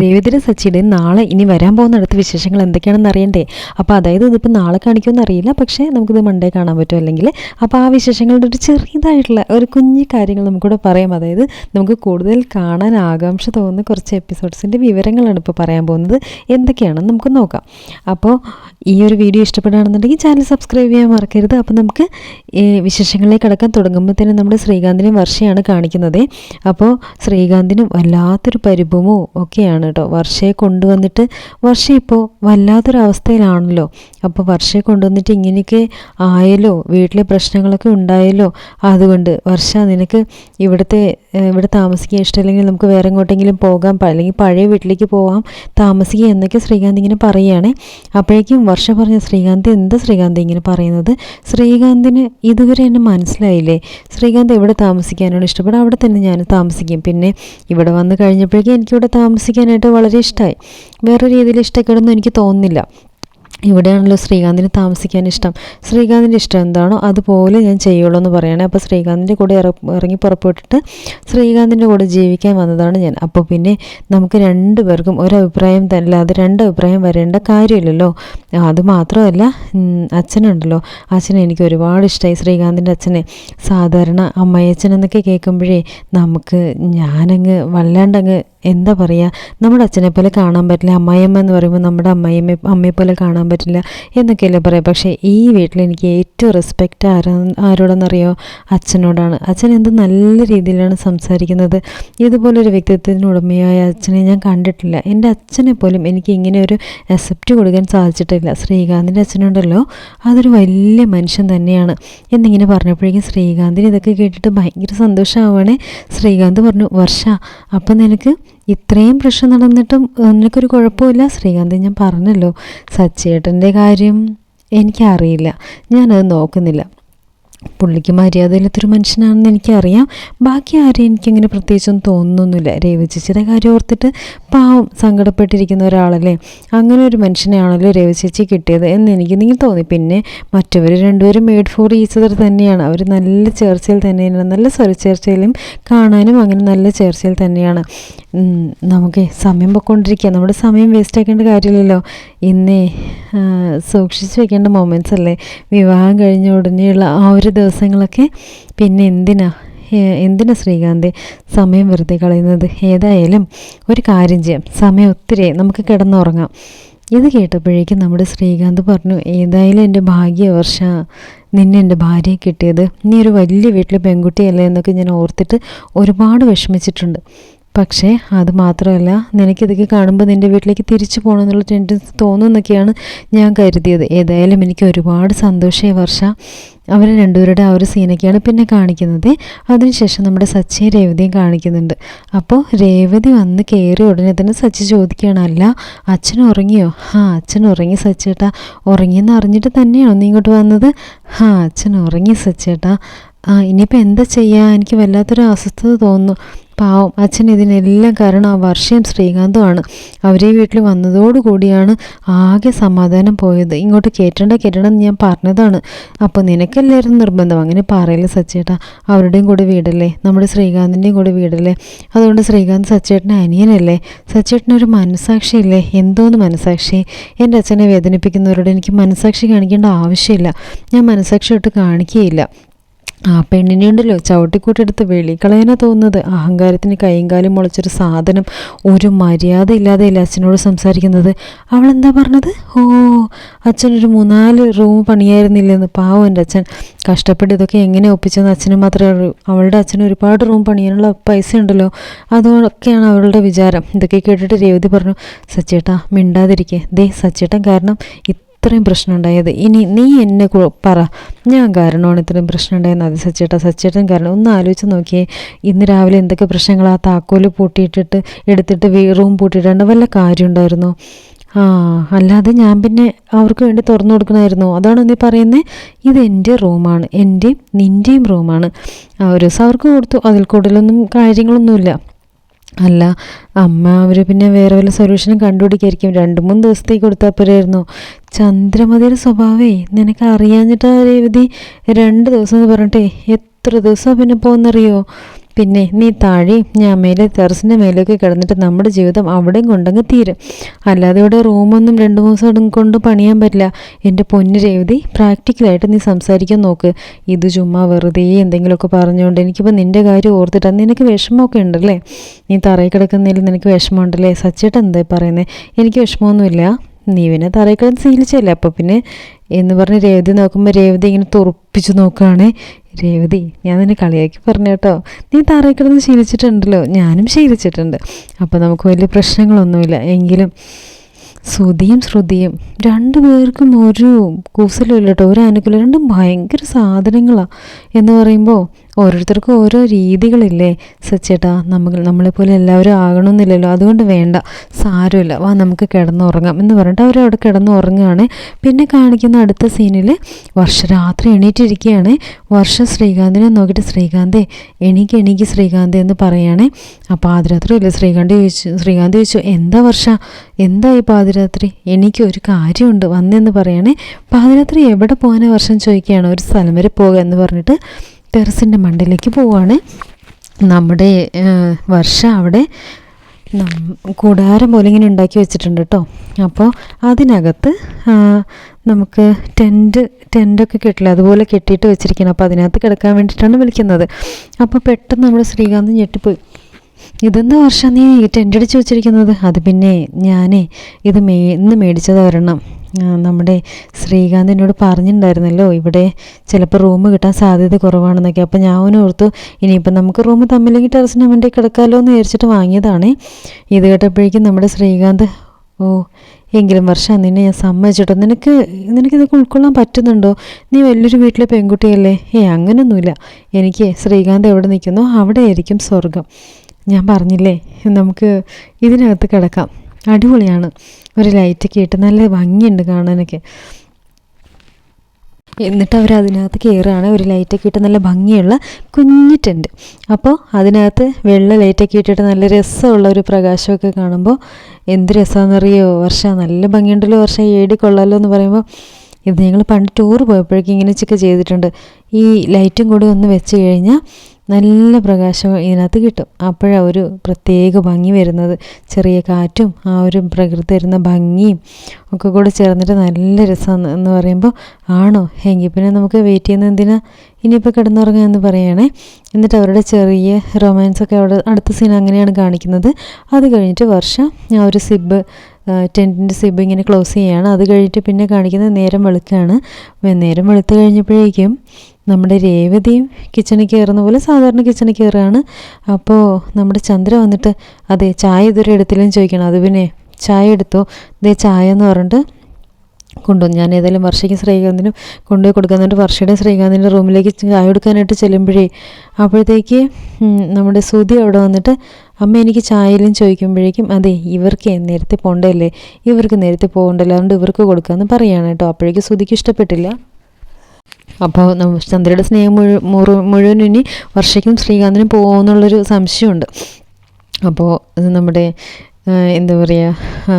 രേവതിയുടെ സച്ചിയുടെയും നാളെ ഇനി വരാൻ പോകുന്ന അടുത്ത വിശേഷങ്ങൾ എന്തൊക്കെയാണെന്ന് അറിയണ്ടേ? അപ്പോൾ അതായത് ഇതിപ്പോൾ നാളെ കാണിക്കുമെന്ന് അറിയില്ല. പക്ഷേ നമുക്കിത് മൺഡേ കാണാൻ പറ്റും. അല്ലെങ്കിൽ അപ്പോൾ ആ വിശേഷങ്ങളുടെ ഒരു ചെറിയതായിട്ടുള്ള ഒരു കുഞ്ഞു കാര്യങ്ങൾ നമുക്കിവിടെ പറയാം. അതായത് നമുക്ക് കൂടുതൽ കാണാൻ ആകാംക്ഷ തോന്നുന്ന കുറച്ച് എപ്പിസോഡ്സിന്റെ വിവരങ്ങളാണ് ഇപ്പോൾ പറയാൻ പോകുന്നത്. എന്തൊക്കെയാണെന്ന് നമുക്ക് നോക്കാം. അപ്പോൾ ഈ ഒരു വീഡിയോ ഇഷ്ടപ്പെടുകയാണെന്നുണ്ടെങ്കിൽ ചാനൽ സബ്സ്ക്രൈബ് ചെയ്യാൻ മറക്കരുത്. അപ്പോൾ നമുക്ക് വിശേഷങ്ങളിലേക്ക് കടക്കാൻ തുടങ്ങുമ്പോൾ തന്നെ നമ്മുടെ ശ്രീകാന്തിനെയും വർഷയാണ് കാണിക്കുന്നത്. അപ്പോൾ ശ്രീകാന്തിനും വല്ലാത്തൊരു പരിഭവമോ ഒക്കെയാണ് കേട്ടോ വർഷയെ കൊണ്ടുവന്നിട്ട് വർഷ ഇപ്പോൾ വല്ലാത്തൊരവസ്ഥയിലാണല്ലോ. അപ്പോൾ വർഷയെ കൊണ്ടുവന്നിട്ട് ഇങ്ങനെയൊക്കെ ആയല്ലോ? വീട്ടിലെ പ്രശ്നങ്ങളൊക്കെ ഉണ്ടായല്ലോ? അതുകൊണ്ട് വർഷ നിനക്ക് ഇവിടുത്തെ ഇവിടെ താമസിക്കാൻ ഇഷ്ടമില്ലെങ്കിൽ നമുക്ക് വേറെ എങ്ങോട്ടെങ്കിലും പോകാം. അല്ലെങ്കിൽ പഴയ വീട്ടിലേക്ക് പോകാം താമസിക്കുക എന്നൊക്കെ ശ്രീകാന്ത് ഇങ്ങനെ പറയുകയാണേ. അപ്പോഴേക്കും വർഷ പറഞ്ഞ ശ്രീകാന്ത് എന്താ ശ്രീകാന്ത് ഇങ്ങനെ പറയുന്നത്? ശ്രീകാന്തിന് ഇതുവരെ എന്നെ മനസ്സിലായില്ലേ? ശ്രീകാന്ത് എവിടെ താമസിക്കാനാണ് ഇഷ്ടപ്പെടുക? അവിടെ തന്നെ ഞാൻ താമസിക്കും. പിന്നെ ഇവിടെ വന്ന് കഴിഞ്ഞപ്പോഴേക്കും എനിക്കിവിടെ താമസിക്കാനായിട്ട് വളരെ ഇഷ്ടമായി വേറെ രീതിയിൽ ഇഷ്ടക്കേടൊന്നും എനിക്ക് തോന്നുന്നില്ല. ഇവിടെയാണല്ലോ ശ്രീകാന്തിന് താമസിക്കാൻ ഇഷ്ടം. ശ്രീകാന്തിന്റെ ഇഷ്ടം എന്താണോ അതുപോലെ ഞാൻ ചെയ്യുള്ളൂ എന്ന് പറയുകയാണെ അപ്പോൾ ശ്രീകാന്തിന്റെ കൂടെ ഇറ ഇറങ്ങി പുറപ്പെട്ടിട്ട് ശ്രീകാന്തിന്റെ കൂടെ ജീവിക്കാൻ വന്നതാണ് ഞാൻ. അപ്പോൾ പിന്നെ നമുക്ക് രണ്ട് പേർക്കും ഒരഭിപ്രായം അത് രണ്ട് അഭിപ്രായം വരേണ്ട കാര്യമില്ലല്ലോ. അത് മാത്രമല്ല അച്ഛനുണ്ടല്ലോ. അച്ഛനെ എനിക്ക് ഒരുപാട് ഇഷ്ടമായി ശ്രീകാന്തിന്റെ അച്ഛനെ സാധാരണ അമ്മയച്ഛൻ എന്നൊക്കെ കേൾക്കുമ്പോഴേ നമുക്ക് ഞാനങ്ങ് വല്ലാണ്ടങ്ങ് എന്താ പറയുക നമ്മുടെ അച്ഛനെ പോലെ കാണാൻ പറ്റില്ല. അമ്മായിയമ്മ എന്ന് പറയുമ്പോൾ നമ്മുടെ അമ്മയമ്മ അമ്മയെ പോലെ കാണാൻ പറ്റില്ല എന്നൊക്കെയല്ലേ പറയാം. പക്ഷേ ഈ വീട്ടിൽ എനിക്ക് ഏറ്റവും റെസ്പെക്റ്റ് ആരാ ആരോടെന്നറിയോ? അച്ഛനോടാണ്. അച്ഛൻ എന്ത് നല്ല രീതിയിലാണ് സംസാരിക്കുന്നത്. ഇതുപോലൊരു വ്യക്തിത്വത്തിന് ഉടമയായ അച്ഛനെ ഞാൻ കണ്ടിട്ടില്ല. എന്റെ അച്ഛനെ പോലും എനിക്ക് ഇങ്ങനെ ഒരു അക്സെപ്റ്റ് കൊടുക്കാൻ സാധിച്ചിട്ടില്ല. ശ്രീകാന്തിന്റെ അച്ഛനുണ്ടല്ലോ. അതൊരു വലിയ മനുഷ്യൻ തന്നെയാണ്. എന്നിങ്ങനെ പറഞ്ഞപ്പോഴേക്കും ശ്രീകാന്തിന് ഇതൊക്കെ കേട്ടിട്ട് ഭയങ്കര സന്തോഷമാവുകയാണെ ശ്രീകാന്ത് പറഞ്ഞു വർഷ അപ്പം നിനക്ക് ഇത്രയും പ്രശ്നം നടന്നിട്ടും നിനക്കൊരു കുഴപ്പമില്ല ശ്രീകാന്ത് ഞാൻ പറഞ്ഞല്ലോ. സച്ചേട്ടന്റെ കാര്യം എനിക്കറിയില്ല. ഞാനത് നോക്കുന്നില്ല. പുള്ളിക്ക് മര്യാദയില്ലാത്തൊരു മനുഷ്യനാണെന്ന് എനിക്കറിയാം. ബാക്കി ആരെയും എനിക്കങ്ങനെ പ്രത്യേകിച്ചൊന്നും തോന്നുന്നൊന്നുമില്ല രേവചേച്ചിയുടെ കാര്യം ഓർത്തിട്ട് പാവം സങ്കടപ്പെട്ടിരിക്കുന്ന ഒരാളല്ലേ? അങ്ങനെ ഒരു മനുഷ്യനെയാണല്ലോ രേവചേച്ചി കിട്ടിയത് എന്ന് എനിക്ക് നിങ്ങൾ തോന്നി. പിന്നെ മറ്റവർ രണ്ടുപേരും മെയ്ഡ് ഫോർ ഈസദർ തന്നെയാണ്. അവർ നല്ല ചേർച്ചയിൽ തന്നെയാണ്. നല്ല സ്വരച്ചേർച്ചയിലും കാണാനും അങ്ങനെ നല്ല ചേർച്ചയിൽ തന്നെയാണ്. നമുക്ക് സമയം പൊയ്ക്കൊണ്ടിരിക്കുക നമ്മുടെ സമയം വേസ്റ്റ് ആക്കേണ്ട കാര്യമില്ലല്ലോ. ഇന്നേ സൂക്ഷിച്ച് വെക്കേണ്ട മൊമെന്റ്സ് അല്ലേ? വിവാഹം കഴിഞ്ഞ ഉടനെയുള്ള ആ ഒരു ദിവസങ്ങളൊക്കെ പിന്നെ എന്തിനാ? എന്തിനാ ശ്രീകാന്ത് സമയം വെറുതെ കളയുന്നത്? ഏതായാലും ഒരു കാര്യം ചെയ്യാം. സമയം ഒത്തിരി. നമുക്ക് കിടന്നുറങ്ങാം. ഇത് കേട്ടപ്പോഴേക്കും നമ്മുടെ ശ്രീകാന്ത് പറഞ്ഞു ഏതായാലും എന്റെ ഭാഗ്യ വർഷ നിന്നെ എന്റെ ഭാര്യയെ കിട്ടിയത്. നീ ഒരു വലിയ വീട്ടിലെ പെൺകുട്ടിയല്ലേ? എന്നൊക്കെ ഞാൻ ഓർത്തിട്ട് ഒരുപാട് വിഷമിച്ചിട്ടുണ്ട്. പക്ഷേ അത് മാത്രമല്ല നിനക്കിതൊക്കെ കാണുമ്പോൾ നിന്റെ വീട്ടിലേക്ക് തിരിച്ചു പോകണം എന്നുള്ള ടെൻഡൻസ് തോന്നുന്നൊക്കെയാണ് ഞാൻ കരുതിയത്. ഏതായാലും എനിക്ക് ഒരുപാട് സന്തോഷമായി വർഷ. അവർ രണ്ടുപേരുടെ ആ ഒരു സീനൊക്കെയാണ് പിന്നെ കാണിക്കുന്നത്. അതിനുശേഷം നമ്മുടെ സച്ചിയും രേവതിയും കാണിക്കുന്നുണ്ട്. അപ്പോൾ രേവതി വന്ന് കയറി ഉടനെ തന്നെ സച്ചി ചോദിക്കുകയാണ് അല്ല അച്ഛൻ ഉറങ്ങിയോ? ആ അച്ഛൻ ഉറങ്ങി സച്ചേട്ടാ. ഉറങ്ങിയെന്ന് അറിഞ്ഞിട്ട് തന്നെയാണോ നീ ഇങ്ങോട്ട് വന്നത്? ആ അച്ഛൻ ഉറങ്ങി സച്ചേട്ടാ. ആ ഇനിയിപ്പോൾ എന്താ ചെയ്യുക എനിക്ക് വല്ലാത്തൊരു അസ്വസ്ഥത തോന്നുന്നു. പാവം അച്ഛൻ ഇതിനെല്ലാം കാരണം ആ വർഷയും ശ്രീകാന്തുമാണ്. അവരെ വീട്ടിൽ വന്നതോടുകൂടിയാണ് ആകെ സമാധാനം പോയത്. ഇങ്ങോട്ട് കയറ്റണ്ട കയറ്റണം എന്ന് ഞാൻ പറഞ്ഞതാണ്. അപ്പോൾ നിനക്കല്ലായിരുന്നു നിർബന്ധം. അങ്ങനെ പറയില്ല സച്ചേട്ടാ. അവരുടെയും കൂടെ വീടല്ലേ? നമ്മുടെ ശ്രീകാന്തിന്റെയും കൂടെ വീടല്ലേ? അതുകൊണ്ട് ശ്രീകാന്ത് സച്ചേട്ടന്റെ അനിയനല്ലേ? സച്ചേട്ടനൊരു മനസാക്ഷിയില്ലേ? എന്തോന്ന് മനസാക്ഷി? എന്റെ അച്ഛനെ വേദനിപ്പിക്കുന്നവരോട് എനിക്ക് മനസാക്ഷി കാണിക്കേണ്ട ആവശ്യമില്ല. ഞാൻ മനസാക്ഷി ഇട്ട് കാണിക്കുകയില്ല. ആ പെണ്ണിനെ ഉണ്ടല്ലോ ചവിട്ടിക്കൂട്ടെടുത്ത് വെളിക്കളയാനാ തോന്നുന്നത്. അഹങ്കാരത്തിന് കൈയും കാലും മുളച്ചൊരു സാധനം. ഒരു മര്യാദ ഇല്ലാതെയല്ല അച്ഛനോട് സംസാരിക്കുന്നത്? അവളെന്താ പറഞ്ഞത്? ഓ അച്ഛനൊരു മൂന്നാൽ റൂം പണിയായിരുന്നില്ലെന്ന്. പാവം എന്റെ അച്ഛൻ. കഷ്ടപ്പെട്ട് ഇതൊക്കെ എങ്ങനെ ഒപ്പിച്ചെന്ന് അച്ഛന് മാത്രമേ അറിയൂ അവളുടെ അച്ഛന് ഒരുപാട് റൂം പണിയാനുള്ള പൈസ ഉണ്ടല്ലോ. അതൊക്കെയാണ് അവളുടെ വിചാരം. ഇതൊക്കെ കേട്ടിട്ട് രേവതി പറഞ്ഞു സച്ചേട്ടാ മിണ്ടാതിരിക്കേ. ദേ സച്ചേട്ടൻ കാരണം ഇത്രയും പ്രശ്നം ഉണ്ടായത് ഇനി നീ എന്നെ പറ. ഞാൻ കാരണമാണ് ഇത്രയും പ്രശ്നം ഉണ്ടായെന്ന് അത് സച്ചേട്ടാ സച്ചേട്ടൻ കാരണം. ഒന്ന് ആലോചിച്ച് നോക്കിയേ. ഇന്ന് രാവിലെ എന്തൊക്കെ പ്രശ്നങ്ങളാ? താക്കോൽ പൂട്ടിയിട്ടിട്ട് എടുത്തിട്ട് റൂം പൂട്ടിയിട്ടുണ്ട് വല്ല കാര്യം ഉണ്ടായിരുന്നു ആ അല്ലാതെ ഞാൻ പിന്നെ അവർക്ക് വേണ്ടി തുറന്നു കൊടുക്കണമായിരുന്നു. അതാണ് നീ പറയുന്നത് ഇത് എന്റെ റൂമാണ്. എന്റെയും നിന്റെയും റൂമാണ്. ആ ഒരു ദിവസം അവർക്ക് കൊടുത്തു. അതിൽ കൂടുതലൊന്നും കാര്യങ്ങളൊന്നുമില്ല. അല്ല അമ്മ അവർ പിന്നെ വേറെ വല്ല സൊല്യൂഷനും കണ്ടുപിടിക്കായിരിക്കും. രണ്ട് മൂന്ന് ദിവസത്തേക്ക് കൊടുത്താൽ പോരായിരുന്നു ചന്ദ്രമതിയുടെ സ്വഭാവേ നിനക്ക് അറിയാഞ്ഞിട്ട് രേവതി രണ്ട് ദിവസം എന്ന് പറഞ്ഞിട്ടേ എത്ര ദിവസം പിന്നെ പോകുന്നറിയോ പിന്നെ നീ താഴെയും ഞാൻ മേലെ ടെറസിന്റെ മേലെയൊക്കെ കിടന്നിട്ട് നമ്മുടെ ജീവിതം അവിടെയും കൊണ്ടങ്ങ് തീരും. അല്ലാതെ ഇവിടെ റൂമൊന്നും രണ്ട് ദിവസം കൊണ്ട് പണിയാൻ പറ്റില്ല. എന്റെ പൊന്നു രേവതി പ്രാക്ടിക്കലായിട്ട് നീ സംസാരിക്കാൻ നോക്ക്. ഇത് ചുമ്മാ വെറുതെ എന്തെങ്കിലുമൊക്കെ പറഞ്ഞുകൊണ്ട് എനിക്കിപ്പോൾ നിന്റെ കാര്യം ഓർത്തിട്ട് നിനക്ക് വിഷമമൊക്കെ ഉണ്ടല്ലേ? നീ തറയിൽ കിടക്കുന്നതിൽ നിനക്ക് വിഷമമുണ്ടല്ലേ? സച്ചേട്ടൻ എന്താ പറയുന്നത് എനിക്ക് വിഷമമൊന്നുമില്ല. നീ പിന്നെ തറയിൽ കിടന്ന് ശീലിച്ചല്ലേ അപ്പോൾ പിന്നെ എന്ന് പറഞ്ഞ് രേവതി നോക്കുമ്പോൾ രേവതി ഇങ്ങനെ തുറപ്പിച്ച് നോക്കുകയാണ് രേവതി ഞാൻ നിന്നെ കളിയാക്കി പറഞ്ഞു കേട്ടോ. നീ തറയിൽ കിടന്ന് ശീലിച്ചിട്ടുണ്ടല്ലോ. ഞാനും ശീലിച്ചിട്ടുണ്ട്. അപ്പോൾ നമുക്ക് വലിയ പ്രശ്നങ്ങളൊന്നുമില്ല. എങ്കിലും ശ്രുതിയും ശ്രുതിയും രണ്ടു പേർക്കും ഒരു കൂസലും ഇല്ല കേട്ടോ. ഒരു അനുകൂലം രണ്ടും ഭയങ്കര സാധനങ്ങളാണ് എന്ന് പറയുമ്പോൾ ഓരോരുത്തർക്കും ഓരോ രീതികളില്ലേ? സച്ചേട്ടാ നമ്മൾ നമ്മളെപ്പോലെ എല്ലാവരും ആകണമെന്നില്ലല്ലോ. അതുകൊണ്ട് വേണ്ട. സാരമില്ല. വാ നമുക്ക് കിടന്നുറങ്ങാം എന്ന് പറഞ്ഞിട്ട് അവരവിടെ കിടന്നുറങ്ങുകയാണ്. പിന്നെ കാണിക്കുന്ന അടുത്ത സീനിൽ വർഷ രാത്രി എണീറ്റിരിക്കുകയാണ്. വർഷ ശ്രീകാന്തിനെ നോക്കിയിട്ട് ശ്രീകാന്തേ എണീക്ക് എണീക്ക് ശ്രീകാന്ത് എന്ന് പറയുകയാണേ ആ പാതിരാത്രി ഇല്ല ശ്രീകാന്ത് ചോദിച്ചു ശ്രീകാന്ത് ചോദിച്ചു എന്താ വർഷ? എന്താ ഈ പാതിരാത്രി? എനിക്ക് ഒരു കാര്യമുണ്ട്. വന്നെന്ന് പറയുകയാണ് പാതിരാത്രി എവിടെ പോകാനാണ് വർഷം ചോദിക്കുകയാണ്? ഒരു സ്ഥലം വരെ പോകുക എന്ന് പറഞ്ഞിട്ട് ടെറസിന്റെ മണ്ടയിലേക്ക് പോവുകയാണ് നമ്മുടെ വർഷ അവിടെ കൂടാരം പോലെ ഇങ്ങനെ ഉണ്ടാക്കി വെച്ചിട്ടുണ്ട് കേട്ടോ അപ്പോൾ അതിനകത്ത് നമുക്ക് ടെന്റ് ടെന്റൊക്കെ കെട്ടില്ല. അതുപോലെ കെട്ടിയിട്ട് വെച്ചിരിക്കണം. അപ്പോൾ അതിനകത്ത് കിടക്കാൻ വേണ്ടിയിട്ടാണ് വിളിക്കുന്നത്. അപ്പോൾ പെട്ടെന്ന് നമ്മുടെ ശ്രീകാന്ത് ഞെട്ടിപ്പോയി. ഇതെന്താ വർഷം നീ ടെന്റ് അടിച്ച് വെച്ചിരിക്കുന്നത്? അത് പിന്നെ ഞാനേ ഇത് മേ ഇന്ന് മേടിച്ചത് ഒരെണ്ണം. നമ്മുടെ ശ്രീകാന്ത് എന്നോട് പറഞ്ഞിട്ടുണ്ടായിരുന്നല്ലോ ഇവിടെ ചിലപ്പോൾ റൂം കിട്ടാൻ സാധ്യത കുറവാണെന്നൊക്കെ. അപ്പോൾ ഞാൻ ഓർത്തു ഇനിയിപ്പോൾ നമുക്ക് റൂം തമ്മിലെങ്കിൽ ടെറസിന് വേണ്ടി കിടക്കാമല്ലോ എന്ന് വിചാരിച്ചിട്ട് വാങ്ങിയതാണ്. ഇത് കേട്ടപ്പോഴേക്കും നമ്മുടെ ശ്രീകാന്ത് ഓ എങ്കിലും വർഷം നിന്നെ ഞാൻ സമ്മതിച്ചിട്ടോ? നിനക്ക് നിനക്ക് ഇതൊക്കെ ഉൾക്കൊള്ളാൻ പറ്റുന്നുണ്ടോ? നീ വലിയൊരു വീട്ടിലെ പെൺകുട്ടിയല്ലേ? ഏ അങ്ങനൊന്നുമില്ല. എനിക്ക് ശ്രീകാന്ത് എവിടെ നിൽക്കുന്നോ അവിടെ ആയിരിക്കും സ്വർഗം ഞാൻ പറഞ്ഞില്ലേ? നമുക്ക് ഇതിനകത്ത് കിടക്കാം. അടിപൊളിയാണ്. ഒരു ലൈറ്റൊക്കെ ഇട്ട് നല്ല ഭംഗിയുണ്ട് കാണാനൊക്കെ. എന്നിട്ട് അവർ അതിനകത്ത് കയറുകയാണ് ഒരു ലൈറ്റൊക്കെ ഇട്ട് നല്ല ഭംഗിയുള്ള കുഞ്ഞു ടെന്റ് അപ്പോൾ അതിനകത്ത് വെള്ള ലൈറ്റൊക്കെ ഇട്ടിട്ട് നല്ല രസമുള്ള ഒരു പ്രകാശമൊക്കെ കാണുമ്പോൾ എന്ത് രസമാണെന്നറിയോ വർഷ നല്ല ഭംഗിയുണ്ടല്ലോ വർഷ. ഏടി കൊള്ളാലോ എന്ന് പറയുമ്പോൾ ഇത് ഞങ്ങൾ പണ്ട് ടൂർ പോയപ്പോഴേക്കും ഇങ്ങനെ ചിക്ക ചെയ്തിട്ടുണ്ട്. ഈ ലൈറ്റും കൂടി ഒന്ന് വെച്ച് കഴിഞ്ഞാൽ നല്ല പ്രകാശം ഇതിനകത്ത് കിട്ടും. അപ്പോഴാണ് ഒരു പ്രത്യേക ഭംഗി വരുന്നത്. ചെറിയ കാറ്റും ആ ഒരു പ്രകൃതി തരുന്ന ഭംഗിയും ഒക്കെ കൂടെ ചേർന്നിട്ട് നല്ല രസമാണ് എന്ന് പറയുമ്പോൾ ആണോ? എങ്കിൽ പിന്നെ നമുക്ക് വെയിറ്റ് ചെയ്യുന്ന എന്തിനാ? ഇനിയിപ്പോൾ കിടന്നുറങ്ങുക എന്ന് പറയുകയാണേ. എന്നിട്ട് അവരുടെ ചെറിയ റൊമാൻസൊക്കെ അവിടെ അടുത്ത സീൻ അങ്ങനെയാണ് കാണിക്കുന്നത്. അത് കഴിഞ്ഞിട്ട് വർഷം ആ ഒരു സിബ് ടെന്റിന്റെ സിബ് ഇങ്ങനെ ക്ലോസ് ചെയ്യുകയാണ്. അത് കഴിഞ്ഞിട്ട് പിന്നെ കാണിക്കുന്നത് നേരം വെളുക്കുകയാണ്. നേരം വെളുത്ത് കഴിഞ്ഞപ്പോഴേക്കും നമ്മുടെ രേവതിയും കിച്ചണിൽ കയറുന്ന പോലെ സാധാരണ കിച്ചണിൽ കയറുകയാണ് അപ്പോൾ നമ്മുടെ ചന്ദ്ര വന്നിട്ട് അതെ ചായ ഇതുവരെ എടുത്തില്ലെന്ന് ചോദിക്കണം അത് പിന്നെ ചായ എടുത്തു? ഇതേ ചായ എന്ന് പറഞ്ഞിട്ട് കൊണ്ടുവന്നു. ഞാൻ ഏതായാലും വർഷയ്ക്ക് ശ്രീകാന്തിനും കൊണ്ടുപോയി കൊടുക്കുന്നുണ്ട് വർഷയുടെ ശ്രീകാന്തിന്റെ റൂമിലേക്ക് ചായ കൊടുക്കാനായിട്ട് ചെല്ലുമ്പോഴേ അപ്പോഴത്തേക്ക് നമ്മുടെ സുധി അവിടെ വന്നിട്ട് അമ്മ എനിക്ക് ചായയിലും ചോദിക്കുമ്പോഴേക്കും അതെ ഇവർക്ക് നേരത്തെ പോകണ്ടല്ലേ ഇവർക്ക് നേരത്തെ പോകണ്ടല്ലോ. അതുകൊണ്ട് ഇവർക്ക് കൊടുക്കാമെന്ന് പറയുകയാണ് കേട്ടോ. അപ്പോഴേക്കും സുധിക്ക് ഇഷ്ടപ്പെട്ടില്ല. അപ്പോൾ ചന്ദ്രയുടെ സ്നേഹം മുഴു മുഴുവൻ ഇനി വർഷയ്ക്കും ശ്രീകാന്തിനും പോകുമെന്നുള്ളൊരു സംശയമുണ്ട്. അപ്പോൾ നമ്മുടെ എന്താ പറയുക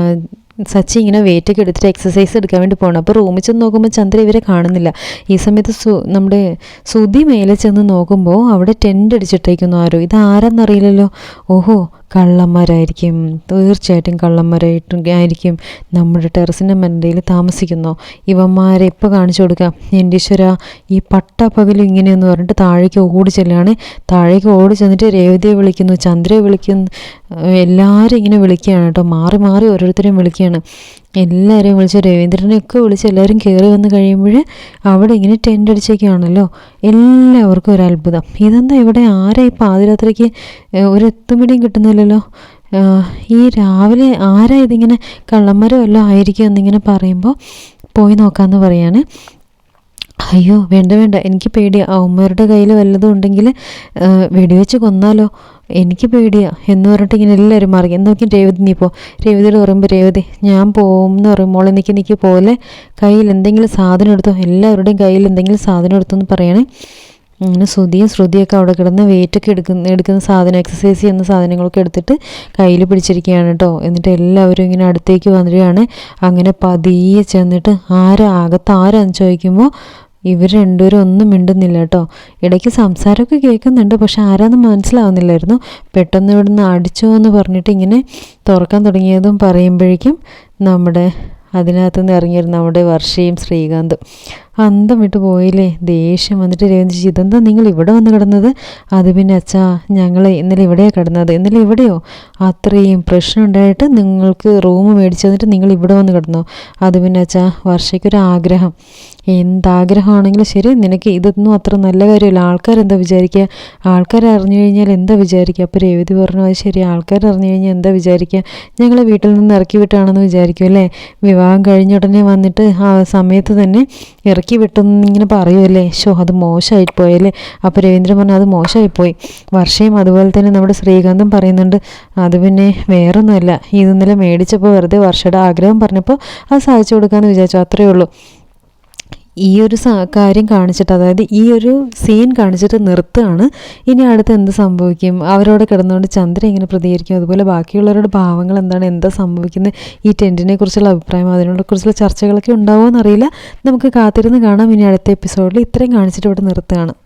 സച്ചി ഇങ്ങനെ വെയിറ്റൊക്കെ എടുത്തിട്ട് എക്സസൈസ് എടുക്കാൻ വേണ്ടി പോകണം അപ്പോൾ റൂമിൽ ചെന്ന് നോക്കുമ്പോൾ ചന്ദ്ര ഇവരെ കാണുന്നില്ല. ഈ സമയത്ത് സു നമ്മുടെ സുധി മേലെ ചെന്ന് നോക്കുമ്പോൾ അവിടെ ടെന്റ് അടിച്ചിട്ടേക്കുന്നു ആരോ. ഇത് ആരെന്നറിയില്ലല്ലോ ഓഹോ കള്ളന്മാരായിരിക്കും. തീർച്ചയായിട്ടും കള്ളന്മാരായിട്ടും ആയിരിക്കും. നമ്മുടെ ടെറസിന്റെ മണ്ടയിൽ താമസിക്കുന്നു. ഇവന്മാരെ ഇപ്പോൾ കാണിച്ചു കൊടുക്കാം. എന്റെ ഈശ്വര ഈ പട്ട പകലും ഇങ്ങനെയെന്ന് പറഞ്ഞിട്ട് താഴേക്ക് ഓടി ചെല്ലുകയാണ് താഴേക്ക് ഓടി ചെന്നിട്ട് രേവതിയെ വിളിക്കുന്നു ചന്ദ്രയെ വിളിക്കുന്നു. എല്ലാവരും ഇങ്ങനെ വിളിക്കുകയാണ് കേട്ടോ. മാറി മാറി ഓരോരുത്തരെയും വിളിക്കുകയാണ്. എല്ലാവരെയും വിളിച്ച് രവീന്ദ്രനെയൊക്കെ വിളിച്ച് എല്ലാവരും കയറി വന്ന് കഴിയുമ്പോൾ അവിടെ ഇങ്ങനെ ടെന്റ് അടിച്ചേക്കാണല്ലോ എല്ലാവർക്കും ഒരു അത്ഭുതം. ഇതെന്താ ഇവിടെ? ആരാ ഈ പാതിരാത്രിക്ക് ഒരു എത്തുമിടിയും കിട്ടുന്നില്ലല്ലോ ഈ രാവിലെ ആരാ ഇതിങ്ങനെ കള്ളന്മാരോ എല്ലാം ആയിരിക്കും എന്നിങ്ങനെ പറയുമ്പോൾ പോയി നോക്കാമെന്ന് പറയാണ്. അയ്യോ വേണ്ട വേണ്ട. എനിക്ക് പേടിയാ. അവന്മാരുടെ കയ്യിൽ വല്ലതും ഉണ്ടെങ്കിൽ വെടിവെച്ച് കൊന്നാലോ? എനിക്ക് പേടിയാ എന്ന് പറഞ്ഞിട്ട് ഇങ്ങനെ എല്ലാവരും മാറി. എന്ന് നോക്കി രേവതി നീ പോ. രേവതിയോട് പറയുമ്പോൾ രേവതി ഞാൻ പോകും എന്ന് പറയുമ്പോൾ എനിക്ക് നിൽക്കി പോലെ കയ്യിൽ എന്തെങ്കിലും സാധനം എടുത്തോ. എല്ലാവരുടെയും കയ്യിൽ എന്തെങ്കിലും സാധനം എടുത്തോ എന്ന് പറയണേ. അങ്ങനെ ശ്രുതിയും ശ്രുതിയൊക്കെ അവിടെ കിടന്ന് വെയിറ്റൊക്കെ എടുക്കുന്ന എടുക്കുന്ന സാധനം എക്സസൈസ് ചെയ്യുന്ന സാധനങ്ങളൊക്കെ എടുത്തിട്ട് കയ്യിൽ പിടിച്ചിരിക്കുകയാണ് കേട്ടോ. എന്നിട്ട് എല്ലാവരും ഇങ്ങനെ അടുത്തേക്ക് വന്നിരിക്കുകയാണ് അങ്ങനെ പതിയെ ചെന്നിട്ട് ആരാ അകത്ത് ആരാന്ന് ചോദിക്കുമ്പോൾ ഇവർ രണ്ടുപേരും ഒന്നും മിണ്ടുന്നില്ല കേട്ടോ. ഇടയ്ക്ക് സംസാരമൊക്കെ കേൾക്കുന്നുണ്ട് പക്ഷെ ആരാന്ന് മനസ്സിലാവുന്നില്ലായിരുന്നു. പെട്ടെന്ന് ഇവിടുന്ന് അടിച്ചോ എന്ന് പറഞ്ഞിട്ട് ഇങ്ങനെ തുറക്കാൻ തുടങ്ങിയതും പറയുമ്പോഴേക്കും നമ്മുടെ അതിനകത്ത് നിന്ന് ഇറങ്ങിയിരുന്ന നമ്മുടെ വർഷയും ശ്രീകാന്തും. അന്തം വിട്ട് പോയില്ലേ? ദേഷ്യം വന്നിട്ട് രവീന്ദ്ര ചേച്ചി ഇതെന്താ നിങ്ങൾ ഇവിടെ വന്ന് കിടന്നത്? അത് പിന്നെ അച്ഛാ ഞങ്ങൾ ഇന്നലെ ഇവിടെയാണ് കിടന്നത്. ഇന്നലെ ഇവിടെയോ? അത്രയും പ്രശ്നം ഉണ്ടായിട്ട് നിങ്ങൾക്ക് റൂം മേടിച്ചു തന്നിട്ട് നിങ്ങൾ ഇവിടെ വന്ന് കിടന്നോ. അത് പിന്നെ അച്ഛാ വർഷയ്ക്കൊരു ആഗ്രഹം എന്താഗ്രഹമാണെങ്കിലും ശരി നിനക്ക് ഇതൊന്നും അത്ര നല്ല കാര്യമല്ല. ആൾക്കാരെന്താ വിചാരിക്കുക? ആൾക്കാർ അറിഞ്ഞു കഴിഞ്ഞാൽ എന്താ വിചാരിക്കുക? അപ്പോൾ രേവതി പറഞ്ഞു അത് ശരി ആൾക്കാർ അറിഞ്ഞു കഴിഞ്ഞാൽ എന്താ വിചാരിക്കുക? ഞങ്ങളെ വീട്ടിൽ നിന്ന് ഇറക്കി വിട്ടാണെന്ന് വിചാരിക്കും അല്ലേ? വിവാഹം കഴിഞ്ഞ ഉടനെ വന്നിട്ട് ആ സമയത്ത് തന്നെ ഇറക്കി വിട്ടെന്ന് ഇങ്ങനെ പറയുമല്ലേ ഷോ അത് മോശമായി പോയല്ലേ അപ്പോൾ രവീന്ദ്രൻ പറഞ്ഞു അത് മോശമായിപ്പോയി വർഷയും അതുപോലെ തന്നെ നമ്മുടെ ശ്രീകാന്തും പറയുന്നുണ്ട് അത് പിന്നെ വേറൊന്നുമല്ല. ഇത് മേടിച്ചപ്പോൾ വെറുതെ വർഷയുടെ ആഗ്രഹം പറഞ്ഞപ്പോൾ അത് സാധിച്ചു കൊടുക്കാമെന്ന് വിചാരിച്ചു. അത്രയേ ഉള്ളൂ. ഈ ഒരു കാര്യം കാണിച്ചിട്ട് അതായത് ഈ ഒരു സീൻ കാണിച്ചിട്ട് നിർത്തുകയാണ്. ഇനി അടുത്ത് എന്ത് സംഭവിക്കും? അവരോട് കിടന്നുകൊണ്ട് ചന്ദ്ര എങ്ങനെ പ്രതികരിക്കും. അതുപോലെ ബാക്കിയുള്ളവരുടെ ഭാവങ്ങൾ എന്താണ്? എന്താ സംഭവിക്കുന്നത് ഈ ടെന്റിനെ കുറിച്ചുള്ള അഭിപ്രായം അതിനോട് കുറിച്ചുള്ള ചർച്ചകളൊക്കെ ഉണ്ടാവുമോ എന്നറിയില്ല നമുക്ക് കാത്തിരുന്ന് കാണാം. ഇനി അടുത്ത എപ്പിസോഡിൽ ഇത്രയും കാണിച്ചിട്ട് ഇവിടെ നിർത്തുകയാണ്.